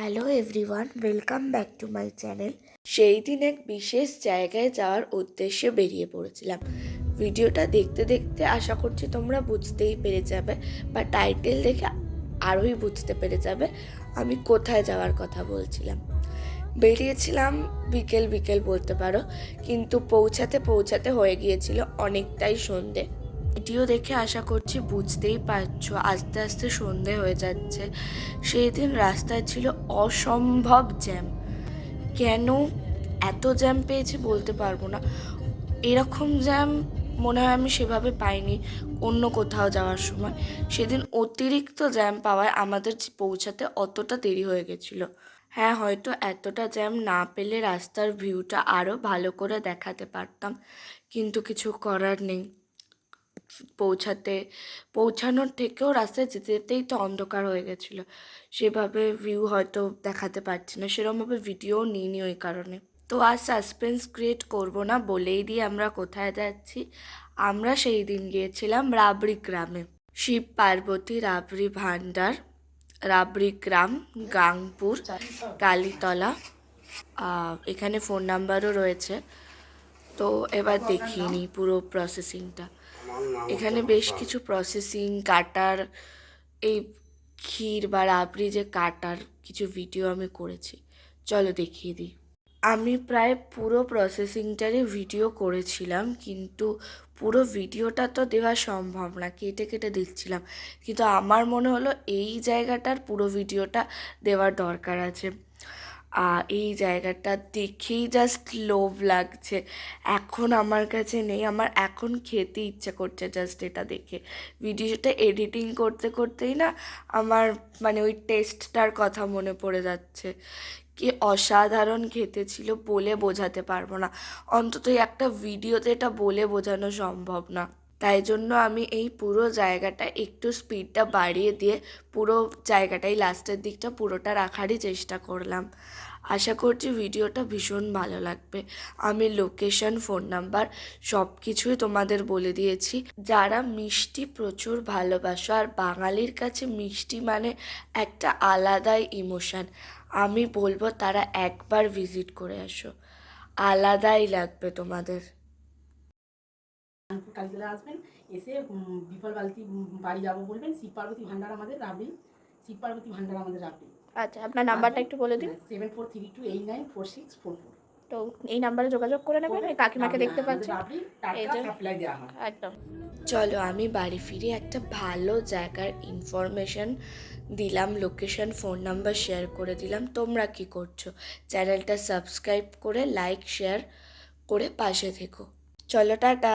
Hello everyone welcome back to my channel সেই দিন এক বিশেষ জায়গায় যাওয়ার উদ্দেশ্যে বেরিয়ে পড়েছিলাম। ভিডিওটা দেখতে দেখতে আশা করছি তোমরা বুঝতেই পেরে যাবে, বা টাইটেল দেখে আরোই বুঝতে পেরে যাবে আমি কোথায় যাওয়ার কথা বলছিলাম। বেরিয়েছিলাম বিকেল বিকেল বলতে পারো, কিন্তু পৌঁছাতে পৌঁছাতে হয়ে গিয়েছিল অনেকটাই সন্ধে। ভিডিও দেখে আশা করছি বুঝতেই পারছ, আস্তে আস্তে সন্ধে হয়ে যাচ্ছে। সেই দিন রাস্তায় ছিল অসম্ভব জ্যাম। কেন এত জ্যাম পেয়েছি বলতে পারব না। এরকম জ্যাম মনে হয় আমি সেভাবে পাইনি অন্য কোথাও যাওয়ার সময়। সেদিন অতিরিক্ত জ্যাম পাওয়ায় আমাদের পৌঁছাতে অতটা দেরি হয়ে গেছিল। হ্যাঁ হয়তো এতটা জ্যাম না পেলে রাস্তার ভিউটা আরও ভালো করে দেখাতে পারতাম, কিন্তু কিছু করার নেই। পৌঁছাতে, পৌঁছানোর থেকেও রাস্তায় যেতে যেতেই তো অন্ধকার হয়ে গেছিল। সেভাবে ভিউ হয়তো দেখাতে পারছি না সেরকমভাবে ভিডিও নিইনি ওই কারণে। তো আর সাসপেন্স ক্রিয়েট করব না, বলেই দিই আমরা কোথায় যাচ্ছি। আমরা সেই দিন গিয়েছিলাম রাবড়ি গ্রামে। শিব পার্বতী, রাবড়ি ভান্ডার রাবড়ি গ্রাম, গাংপুর, কালীতলা এখানে ফোন নাম্বারও রয়েছে। তো এবার দেখিনি পুরো প্রসেসিংটা এখানে বেশ কিছু প্রসেসিং কাটার, এই ক্ষীর বা রাবড়ি যে কাটার কিছু ভিডিও আমি করেছি। চলো দেখিয়ে দিই। আমি প্রায় পুরো প্রসেসিংটারই ভিডিও করেছিলাম, কিন্তু পুরো ভিডিওটা তো দেওয়া সম্ভব না, কেটে কেটে দিচ্ছিলাম কিন্তু আমার মনে হলো এই জায়গাটার পুরো ভিডিওটা দেওয়ার দরকার আছে। এই জায়গাটা দেখেই জাস্ট লোভ লাগছে। এখন আমার কাছে নেই, আমার এখন খেতে ইচ্ছে করছে জাস্ট এটা দেখে। ভিডিওটা এডিটিং করতে করতেই না আমার মানে ওই টেস্টটার কথা মনে পড়ে যাচ্ছে। কি অসাধারণ খেতে ছিল বলে বোঝাতে পারব না। অন্তত একটা ভিডিওতে এটা বলে বোঝানো সম্ভব না। তাই জন্য আমি এই পুরো জায়গাটা একটু স্পিডটা বাড়িয়ে দিয়ে পুরো জায়গাটাই লাস্টের দিকটা পুরোটা রাখারই চেষ্টা করলাম। আশা করছি ভিডিওটা ভীষণ ভালো লাগবে। আমি লোকেশন ফোন নাম্বার সব কিছুই তোমাদের বলে দিয়েছি। যারা মিষ্টি প্রচুর ভালোবাসো, আর বাঙালির কাছে মিষ্টি মানে একটা আলাদাই ইমোশান আমি বলব তারা একবার ভিজিট করে আসো। আলাদাই লাগবে তোমাদের। কালীতলা আসবেন এসে বিফল বালতি বাড়ি যাব বলবেন শিব পার্বতী ভান্ডার আমাদের রাবড়ি শিব পার্বতী ভান্ডার আমাদের রাবড়ি। আচ্ছা আপনার নাম্বারটা একটু বলে দিন। Seven four three two eight nine four six four four. তো এই নাম্বারে যোগাযোগ করে নেবেন কাকিমাকে দেখতে হয় একদম। চলো আমি বাড়ি ফিরে একটা ভালো জায়গার ইনফরমেশন দিলাম লোকেশন ফোন নাম্বার শেয়ার করে দিলাম। তোমরা কি করছ? চ্যানেলটা সাবস্ক্রাইব করে লাইক শেয়ার করে পাশে থেকো। চলো টাটা।